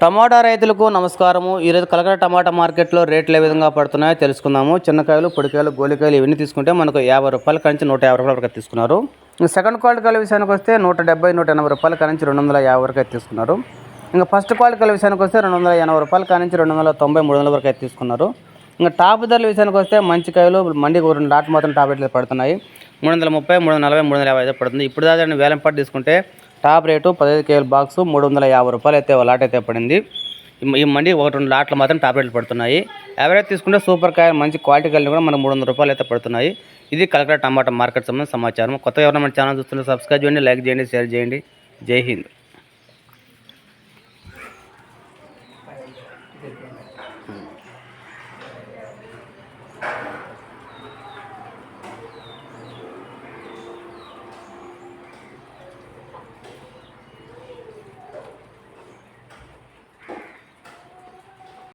టమాటా రైతులకు నమస్కారము. ఈరోజు కలకడ టమాటా మార్కెట్లో రేట్లు ఏ విధంగా పడుతున్నాయో తెలుసుకుందాము. చిన్నకాయలు పొడికాయలు గోలికాయలు ఇవన్నీ తీసుకుంటే మనకు యాభై రూపాయల కంచి నూట యాభై రూపాయల వరకు తీసుకున్నారు. ఇంకా సెకండ్ క్వాలిటీ కాయల విషయానికి వస్తే నూట డెబ్బై నూట ఎనభై రూపాయల కానించి రెండు వందల యాభై వరకు తీసుకున్నారు. ఇంకా ఫస్ట్ క్వాలిటీ కాయల విషయానికి వస్తే రెండు వందల ఎనభై రూపాయల కానించి రెండు వందల తొంభై మూడు వందల వరకు అయితే తీసుకున్నారు. ఇంకా టాప్ ధరల విషయానికి వస్తే మంచి కాయలు మండికి రెండు లాట్ మాత్రం టాబ్లెట్లు పడుతున్నాయి. మూడు వందల ముప్పై మూడు వందల నలభై మూడు వందల యాభై అయితే పడుతుంది. ఇప్పుడు దాకా వేలం పాటు తీసుకుంటే టాప్ రేటు పదహైదు కేజీల బాక్స్ మూడు వందల యాభై రూపాయలు అయితే లాట్ అయితే పడింది. ఈ- మండి ఒకటి రెండు లాట్లు మాత్రం టాప్ రేట్లు పడుతున్నాయి. యావరేజ్ తీసుకుంటే సూపర్ కాయ మంచి క్వాలిటీ కలిగిన కూడా మనకు మూడు వందల రూపాయలు అయితే పడుతున్నాయి. ఇది కలకడ టమాటా మార్కెట్ సంబంధించిన సమాచారం. కొత్త ఎవరైనా మన ఛానల్ చూస్తుంటే సబ్స్క్రైబ్ చేయండి లైక్ చేయండి షేర్ చేయండి. జై హింద్.